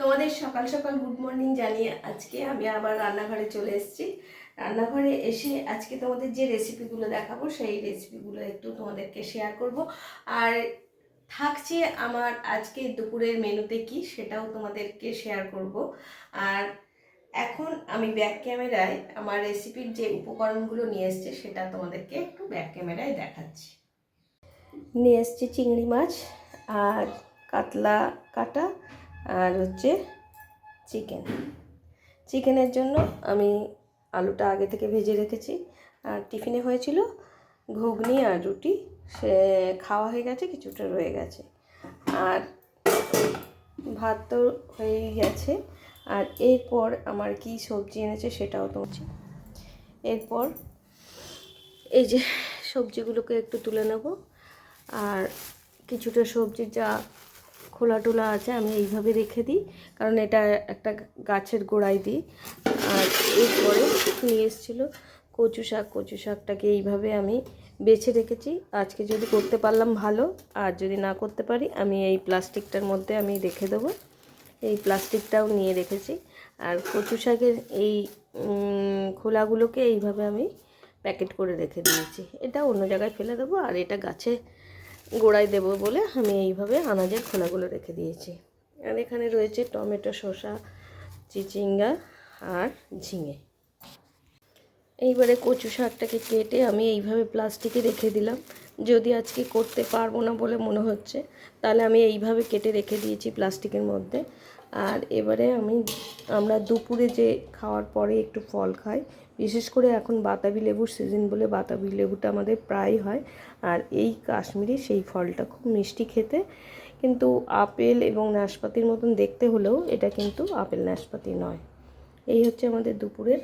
তোমাদের সকাল সকাল গুড মর্নিং জানিয়ে আজকে আমি আবার রান্নাঘরে চলে এসেছি। রান্নাঘরে এসে আজকে তোমাদের যে রেসিপিগুলো দেখাবো, সেই রেসিপিগুলো একটু তোমাদেরকে শেয়ার করব। আর থাকছে আমার আজকে দুপুরের মেনুতে কি সেটাও তোমাদেরকে শেয়ার করব। আর এখন আমি ব্যাক ক্যামেরায় আমার রেসিপির যে উপকরণগুলো নিয়ে এসছে, সেটা তোমাদেরকে একটু ব্যাক ক্যামেরায় দেখাচ্ছি। নিয়ে এসছি চিংড়ি মাছ আর কাতলা কাটা আর হচ্ছে চিকেন। চিকেনের জন্য আমি আলুটা আগে থেকে ভেজে রেখেছি। আর টিফিনে হয়েছিল ঘুগনি আর রুটি। সে খাওয়া হয়ে গেছে, কিছুটা রয়ে গেছে। আর ভাত তো হয়েই গেছে। আর এরপর আমার কি সবজি এনেছে সেটাও তো এরপর এই যে সবজিগুলোকে একটু তুলে নেব। আর কিছুটা সবজি যা খোলা টোলা আছে, আমি এইভাবে রেখে দিই, কারণ এটা একটা গাছের গোড়ায় দিই। আর এরপরে নিয়ে এসেছিল কচু শাক, কচু শাকটাকে এইভাবে আমি বেছে রেখেছি। আজকে যদি করতে পারলাম ভালো, আর যদি না করতে পারি, আমি এই প্লাস্টিকটার মধ্যে আমি রেখে দেবো। এই প্লাস্টিকটাও নিয়ে রেখেছি। আর কচু শাকের এই খোলাগুলোকে এইভাবে আমি প্যাকেট করে রেখে দিয়েছি। এটা অন্য জায়গায় ফেলে দেবো, আর এটা গাছে গোড়ায় দেবো বলে আমি এইভাবে আনাজের খোলাগুলো রেখে দিয়েছি। আর এখানে রয়েছে টমেটো, শসা, চিচিঙ্গা আর ঝিঙে। এইবারে কচু শাকটাকে কেটে আমি এইভাবে প্লাস্টিকে রেখে দিলাম। যদি আজকে করতে পারব না বলে মনে হচ্ছে, তাহলে আমি এইভাবে কেটে রেখে দিয়েছি প্লাস্টিকের মধ্যে। আর এবারে আমি, আমরা দুপুরে যে খাওয়ার পরে একটু ফল খাই, বিশেষ করে এখন বাতাবি লেবুর সিজন বলে বাতাবি লেবুটা আমাদের প্রায় হয়। আর এই কাশ্মীরি সেই ফলটা খুব মিষ্টি খেতে। কিন্তু আপেল এবং নাশপাতির মতন দেখতে হলেও এটা কিন্তু আপেল নাশপাতি নয়। এই হচ্ছে আমাদের দুপুরের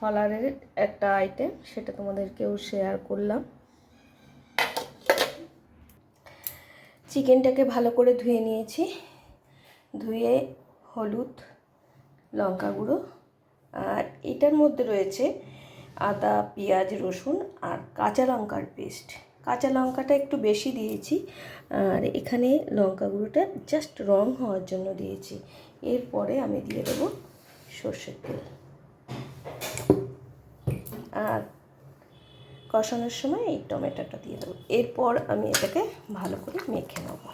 ফলারের একটা আইটেম সেটা তোমাদেরকেও শেয়ার করলাম। চিকেনটাকে ভালো করে ধুয়ে নিয়েছি। ধুয়ে হলুদ, লঙ্কা গুঁড়ো। আর এটার মধ্যে রয়েছে আদা, পেঁয়াজ, রসুন আর কাঁচা লঙ্কার পেস্ট। কাঁচা লঙ্কাটা একটু বেশি দিয়েছি, আর এখানে লঙ্কা গুঁড়োটা জাস্ট রং হওয়ার জন্য দিয়েছি। এরপরে আমি দিয়ে দেবো সর্ষের তেল। আর কষানোর সময় এই টমেটোটা দিয়ে দেবো। এরপর আমি এটাকে ভালো করে মেখে নেব।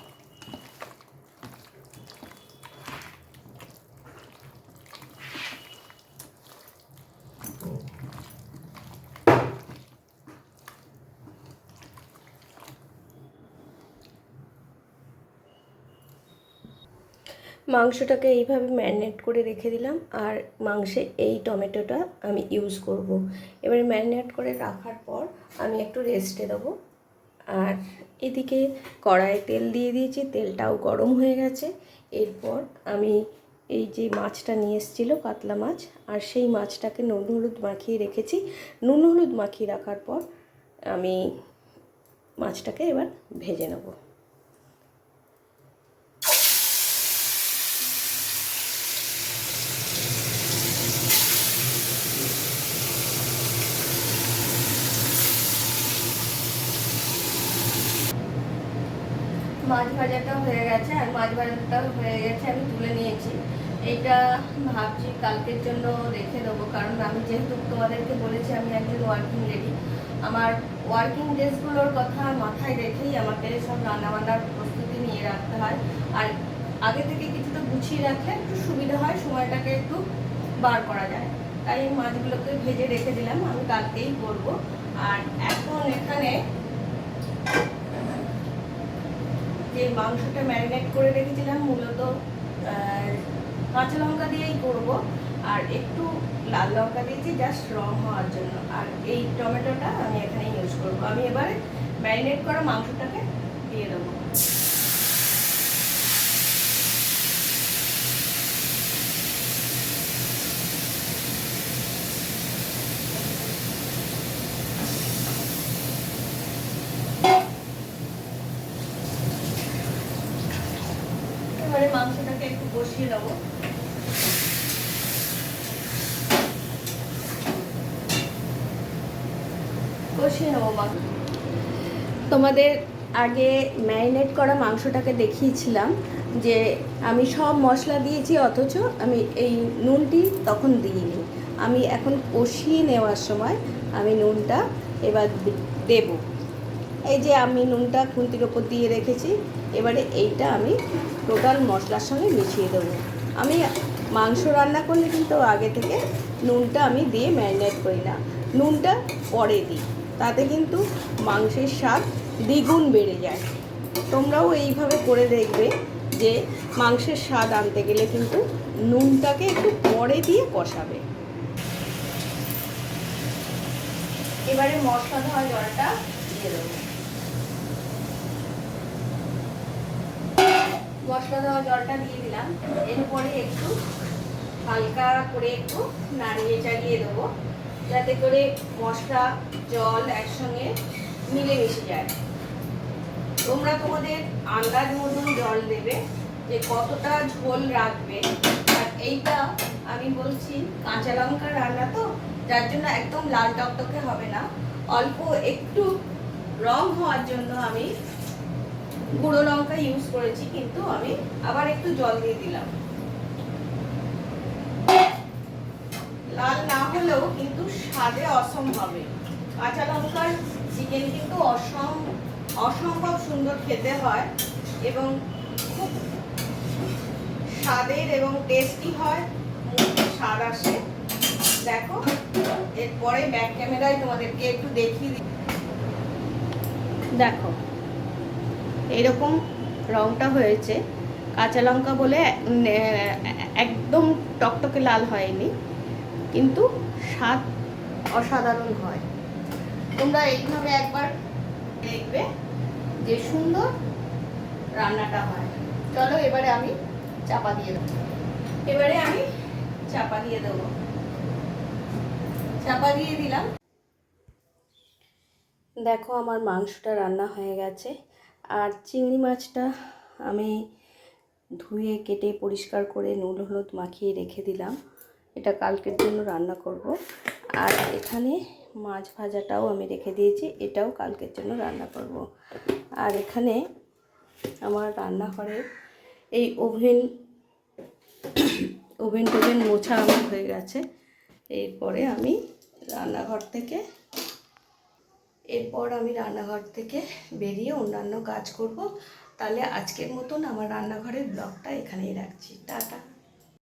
মাংসটাকে এইভাবে ম্যারিনেট করে রেখে দিলাম আর মাংসে এই টমেটোটা আমি ইউজ করব। এবারে ম্যারিনেট করে রাখার পর আমি একটু রেস্টে দেবো। আর এদিকে কড়াইয়ে তেল দিয়ে দিয়েছি, তেলটাও গরম হয়ে গেছে। এরপর আমি এই যে মাছটা নিয়ে এসেছিল, কাতলা মাছ, আর সেই মাছটাকে নুন হলুদ মাখিয়ে রেখেছি। নুন হলুদ মাখিয়ে রাখার পর আমি মাছটাকে এবার ভেজে নেব। মাছ ভাজাটাও হয়ে গেছে আর মাছ ভাজাটাও হয়ে গেছে, আমি তুলে নিয়েছি। এইটা ভাবছি কালকের জন্য রেখে দেবো, কারণ আমি যেহেতু তোমাদেরকে বলেছি আমি একজন ওয়ার্কিং লেডি আমার ওয়ার্কিং ডেসগুলোর কথা মাথায় রেখেই আমাকে সব রান্নাবান্নার প্রস্তুতি নিয়ে রাখতে হয়। আর আগে থেকে কিছুটা গুছিয়ে রাখলে একটু সুবিধা হয়, সময়টাকে একটু বার করা যায়। তাই মাছগুলোকে ভেজে রেখে দিলাম, আমি কালকেই করব আর এখন এখানে যে মাংসটা ম্যারিনেট করে রেখেছিলাম, মূলত কাঁচা লঙ্কা দিয়েই করব। আর একটু লাল লঙ্কা দিয়েছি জাস্ট রং হওয়ার জন্য। আর এই টমেটোটা আমি এখানে ইউজ করব। আমি এবারে ম্যারিনেট করা মাংসটাকে দিয়ে দেবো। কষিয়ে দেবো কষিয়ে নেব মাংস তোমাদের আগে ম্যারিনেট করা মাংসটাকে দেখিয়েছিলাম যে আমি সব মশলা দিয়েছি, অথচ আমি এই নুনটি তখন দিইনি। আমি এখন কষিয়ে নেওয়ার সময় আমি নুনটা এবার দেব। এই যে আমি নুনটা খুন্তির ওপর দিয়ে রেখেছি, এবারে এইটা আমি টোটাল মশলার সঙ্গে মিশিয়ে দেবো। আমি মাংস রান্না করলে কিন্তু আগে থেকে নুনটা আমি দিয়ে ম্যারিনেট করি না। নুনটা পরে দিই, তাতে কিন্তু মাংসের স্বাদ দ্বিগুণ বেড়ে যায়। তোমরাও এইভাবে করে দেখবে যে মাংসের স্বাদ আনতে গেলে কিন্তু নুনটাকে একটু পরে দিয়ে কষাবে। এবারে মশলা ধোয়া জলটা দিয়ে দেবো। মশলা দেওয়া জলটা দিয়ে দিলাম। এরপরে একটু হালকা করে একটু নাড়িয়ে চালিয়ে দেবো, যাতে করে মশলা, জল একসঙ্গে মিলেমিশে যায়। তোমরা তোমাদের আন্দাজ মতন জল দেবে যে কতটা ঝোল রাখবে। আর এইটা আমি বলছি কাঁচা লঙ্কার রান্না তো, যার জন্য একদম লাল টকটকে হবে না। অল্প একটু রং হওয়ার জন্য আমি গুঁড়ো লঙ্কা ইউজ করেছি, কিন্তু আমি আবার একটু জল দিয়ে দিলাম। লাল না হলেও কিন্তু স্বাদে অসম কাঁচা লঙ্কার চিকেন কিন্তু অসম, অসম্ভব সুন্দর খেতে হয় এবং খুব স্বাদের এবং টেস্টি হয়। মুখে স্বাদ আসে। দেখো, এরপরে ব্যাক ক্যামেরায় তোমাদেরকে একটু দেখিয়ে দিই। দেখো এরকম রংটা হয়েছে। কাঁচা লঙ্কা বলে একদম টকটকে লাল হয়নি। কিন্তু স্বাদ অসাধারণ হয়। তোমরা এইভাবে একবার দেখবে যে সুন্দর রান্নাটা হয়। চলো এবারে আমি চাপা দিয়ে দেবো। এবারে আমি চাপা দিয়ে দেবো। চাপা দিয়ে দিলাম। দেখো, আমার মাংসটা রান্না হয়ে গেছে। আর চিংড়ি মাছটা আমি ধুয়ে কেটে পরিষ্কার করে নুন, হলুদ মাখিয়ে রেখে দিলাম। এটা কালকের জন্য রান্না করব। আর এখানে মাছ ভাজাটাও আমি রেখে দিয়েছি, এটাও কালকের জন্য রান্না করব। আর এখানে আমার রান্নাঘরে এই ওভেন ওভেন টোভেন মোছা আমার হয়ে গেছে। এরপরে আমি রান্নাঘর থেকে এরপর আমি রান্নাঘর থেকে বেরিয়ে অন্যান্য কাজ করব। তাহলে আজকের মতন আমার রান্নাঘরের ব্লগটা এখানেই রাখছি। টাটা।